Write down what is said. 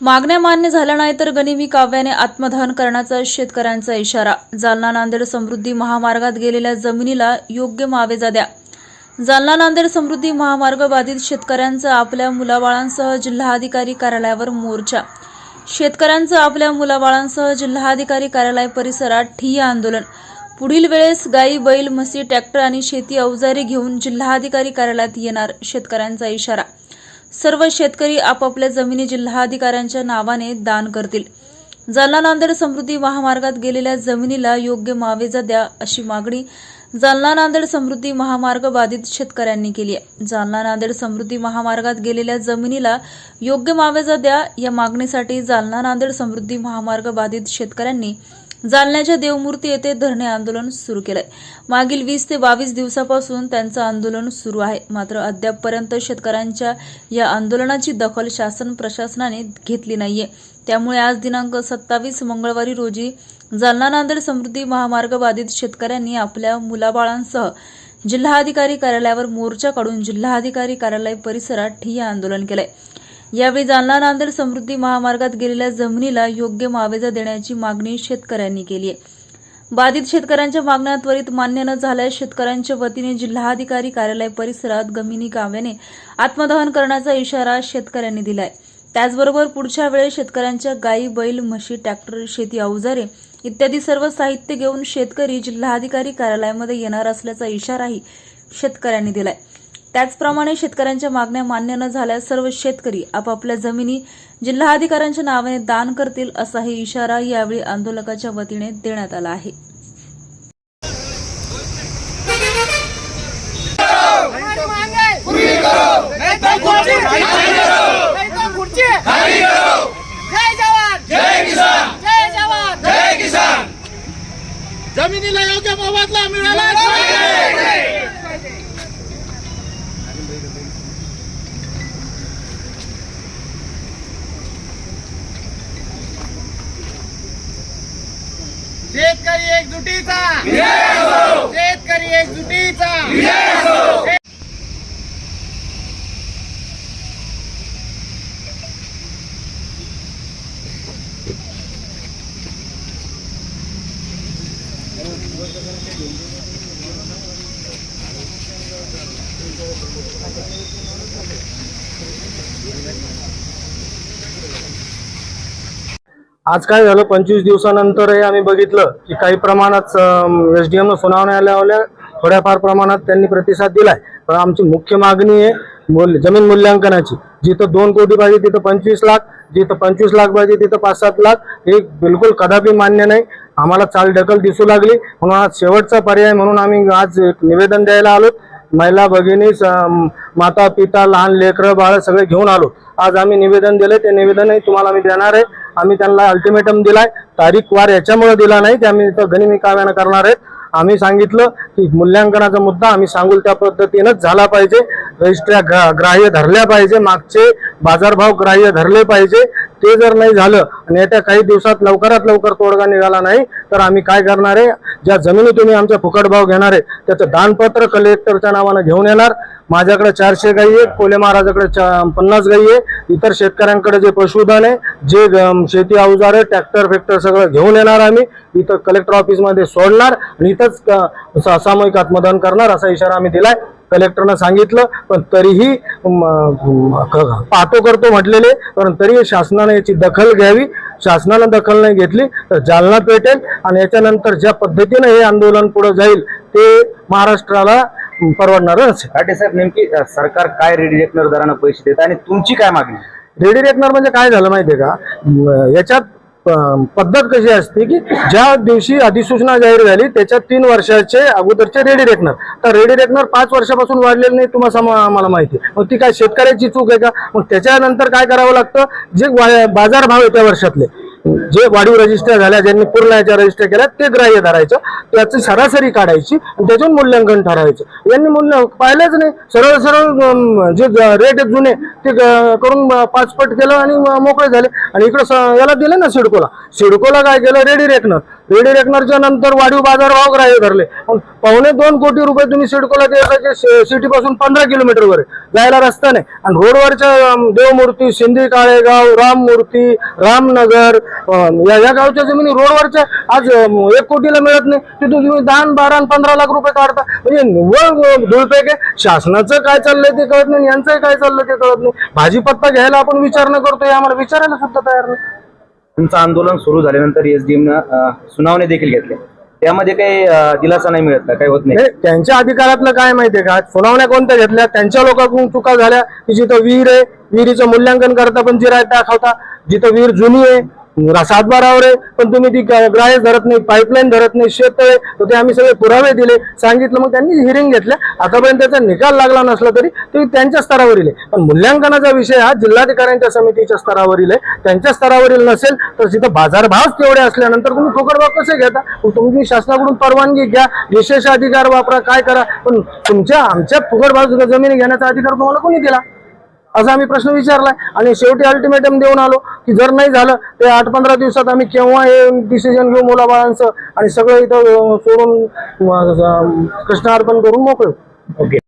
मागण्या मान्य झाल्या नाही तर गनिमी काव्याने आत्मदहन करण्याचा शेतकऱ्यांचा इशारा. जालना नांदेड समृद्धी महामार्गात गेलेल्या जमिनीला योग्य मावेजा द्या. जालना नांदेड समृद्धी महामार्ग बाधित शेतकऱ्यांचा आपल्या मुलाबाळांसह जिल्हाधिकारी कार्यालयावर मोर्चा. शेतकऱ्यांचं आपल्या मुलाबाळांसह जिल्हाधिकारी कार्यालय परिसरात ठिय्या आंदोलन. पुढील वेळेस गाई बैल म्हशी ट्रॅक्टर आणि शेती अवजारे घेऊन जिल्हाधिकारी कार्यालयात येणार शेतकऱ्यांचा इशारा. सर्व शेतकरी आपापल्या जमिनी जिल्हाधिकाऱ्यांच्या नावाने दान करतील. जालना नांदेड समृद्धी महामार्गात गेलेल्या जमिनीला योग्य मावेजा द्या अशी मागणी जालना नांदेड समृद्धी महामार्ग बाधित शेतकऱ्यांनी केली आहे. जालना नांदेड समृद्धी महामार्गात गेलेल्या जमिनीला योग्य मावेजा द्या या मागणीसाठी जालना नांदेड समृद्धी महामार्ग बाधित शेतकऱ्यांनी जालन्याच्या देवमूर्ती येथे धरणे आंदोलन सुरू केलंय. मागील वीस ते बावीस दिवसापासून त्यांचं आंदोलन सुरू आहे. मात्र अद्यापपर्यंत शेतकऱ्यांच्या या आंदोलनाची दखल शासन प्रशासनाने घेतली नाहीये. त्यामुळे आज दिनांक सत्तावीस मंगळवारी रोजी जालना नांदेड समृद्धी महामार्ग बाधित शेतकऱ्यांनी आपल्या मुलाबाळांसह जिल्हाधिकारी कार्यालयावर मोर्चा काढून जिल्हाधिकारी कार्यालय परिसरात ठिय्या आंदोलन केलंय. यावेळी जालना नांदेड समृद्धी महामार्गात गेलेल्या जमिनीला योग्य मावेजा देण्याची मागणी शेतकऱ्यांनी केली आहे. बाधित शेतकऱ्यांच्या मागण्या त्वरित मान्य न झाल्यास शेतकऱ्यांच्या वतीने जिल्हाधिकारी कार्यालय परिसरात गमिनी काव्याने आत्मदहन करण्याचा इशारा शेतकऱ्यांनी दिलाय. त्याचबरोबर पुढच्या वेळेस शेतकऱ्यांच्या गायी बैल म्हशी ट्रॅक्टर शेती अवजारे इत्यादी सर्व साहित्य घेऊन शेतकरी जिल्हाधिकारी कार्यालयामध्ये येणार असल्याचा इशाराही शेतकऱ्यांनी दिलाय. त्याचप्रमाणे शेतकऱ्यांच्या मागण्या मान्य न झाल्यास सर्व शेतकरी आपापल्या जमिनी जिल्हाधिकाऱ्यांच्या नावाने दान करतील असाही इशारा यावेळी आंदोलकाच्या वतीने देण्यात आला आहे. जमिनीला योग्य मोबदला मिळाला करो नहीं तो खुर्ची खाली करो नहीं तो खुर्ची खाली करो जय जवान जय किसान जय जवान जय किसान जमिनीला योग्य मोबदला मिळाला पाहिजे शेतकरी एकजुटीचा शेतकरी एकजुटीचा Thank you. आज काय झालं? पंचवीस दिवसानंतरही आम्ही बघितलं की काही प्रमाणात एस डी एमनं सुनावण्या थोड्याफार प्रमाणात त्यांनी प्रतिसाद दिलाय. पण आमची मुख्य मागणी आहे मूल्य जमीन मूल्यांकनाची. जिथं दोन कोटी पाहिजे तिथं पंचवीस लाख जिथं पंचवीस लाख पाहिजे तिथं पाच सात लाख हे बिलकुल कदापि मान्य नाही. आम्हाला चालढकल दिसू लागली. म्हणून आज शेवटचा पर्याय म्हणून आम्ही आज एक निवेदन द्यायला आलो. महिला भगिनी माता पिता लहान लेकरं बाळ सगळे घेऊन आलो. आज आम्ही निवेदन दिले ते निवेदनही तुम्हाला आम्ही देणार आहे. आम्ही त्यांना अल्टिमेटम दिलाय. तारीख वार याच्यामुळे दिला नाही की आम्ही इथं गनिमी काव्यानं करणार आहेत. आम्ही सांगितलं की मूल्यांकनाचा मुद्दा आम्ही सांगू त्या पद्धतीनंच झाला पाहिजे. रजिस्ट्र्या ग्रा- ग्राह्य धरल्या पाहिजे. मागचे बाजारभाव ग्राह्य धरले पाहिजे. ते जर नाही झालं आणि येत्या काही दिवसात लवकरात लवकर तोडगा निघाला नाही तर आम्ही काय करणार आहे? ज्या जमिनी तुम्ही आमच्या फुकट भाव घेणार आहे त्याचं दानपत्र कलेक्टरच्या नावानं घेऊन येणार. माझ्याकडे चारशे गाई आहे कोले महाराजाकडे पन्नास गाई आहे इतर शेतकऱ्यांकडे जे पशुधन आहे जे ग- शेती अवजार आहे ट्रॅक्टर फॅक्टर सगळं घेऊन येणार आम्ही. इथं कलेक्टर ऑफिसमध्ये सोडणार आणि इथंच क- सामूहिक आत्मदान करणार असा इशारा आम्ही दिलाय. कलेक्टरनं सांगितलं पण तरीही पाहतो करतो म्हटलेले पण तरी शासनाने याची दखल घ्यावी. शासनानं दखल नाही घेतली तर जालना पेटेल आणि याच्यानंतर ज्या पद्धतीनं हे आंदोलन पुढे जाईल ते महाराष्ट्राला परवडणार नसेल. घाटे साहेब नेमकी सरकार काय रेडिएक्टर दरानं पैसे देत आणि तुमची काय मागणी रेडी रेकनर म्हणजे काय झालं माहितीये का? याच्यात पद्धत कशी असते की ज्या दिवशी अधिसूचना जाहीर झाली त्याच्या तीन वर्षाचे अगोदरचे रेडी रेकनर तर रेडी रेकनर पाच वर्षापासून वाढलेले नाही तुम्हाला आम्हाला माहिती आहे. मग ती काय शेतकऱ्याची चूक आहे का? मग त्याच्यानंतर काय करावं लागतं? जे बाजार भाव आहे त्या वर्षातले जे वाढीव रजिस्टर झाल्या ज्यांनी पूर्ण याच्या रजिस्टर केल्या ते ग्राह्य धरायचं. त्याची सरासरी काढायची आणि त्याच्यावर मूल्यांकन ठरवायचं. यांनी मूल्य पाहिलंच नाही. सरळ सरळ जे रेट जुने ते करून पाचपट केलं आणि मोकळे झाले. आणि इकडं स- याला दिले ना सिडकोला. सिडकोला काय केलं? Ready reckoner. रेडी रेकनरच्या नंतर वाढीव बाजारभाव ग्राह्य धरले. पावणे दोन कोटी रुपये तुम्ही सिडकोला ते सिटी पासून पंधरा किलोमीटरवर जायला रस्ता नाही. आणि रोडवरच्या देवमूर्ती सिंधी काळेगाव राममूर्ती रामनगर या या गावच्या जमिनी रोडवरच्या आज एक कोटीला मिळत नाही. तिथून तुम्ही दहा बारा पंधरा लाख रुपये काढता. म्हणजे निव्वळ अं, धुळपेक आहे. शासनाचं काय चाललंय ते कळत नाही यांचंही काय चाललंय ते कळत नाही. भाजीपत्ता घ्यायला आपण विचारणं करतोय आम्हाला विचारायला सुद्धा तयार नाही. तुमचं आंदोलन सुरू झाल्यानंतर एसडीएम न सुनावणी देखील घेतल्या त्यामध्ये काही दिलासा नाही मिळत काही होत नाही? नाही त्यांच्या अधिकारातलं काय माहितीये का? सुनावण्या कोणत्या घेतल्या? त्यांच्या लोकांकडून चुका झाल्या की जिथं विहीर आहे विहिरीचं मूल्यांकन करता पण जिरायत दाखवता. जिथं विहीर जुनी आहे सातबार सातबारावर आहे पण तुम्ही ती ग्राह्य धरत नाही पाईपलाईन धरत नाही शेत आहे. तर ते आम्ही सगळे पुरावे दिले. सांगितलं मग त्यांनी हिअरिंग घेतल्या. आतापर्यंत त्याचा निकाल लागला नसला तरी ते त्यांच्या स्तरावरील आहे. पण मूल्यांकनाचा विषय हा जिल्हाधिकाऱ्यांच्या समितीच्या स्तरावरील आहे. त्यांच्या स्तरावरील नसेल तर तिथं बाजारभाव तेवढे असल्यानंतर तुम्ही फुकटभाव कसे घेता? तुम्ही शासनाकडून परवानगी घ्या विशेष अधिकार वापरा काय करा? पण तुमच्या आमच्या फुकटभाव जमिनी घेण्याचा अधिकार तुम्हाला कोणी दिला? असा आम्ही प्रश्न विचारलाय. आणि शेवटी अल्टिमेटम देऊन आलो की जर नाही झालं ते आठ पंधरा दिवसात आम्ही केव्हा हे डिसिजन घेऊ मुलाबाळांचं? आणि सगळं इथं सोडून कृष्ण कृष्णार्पण करून मोकळू. ओके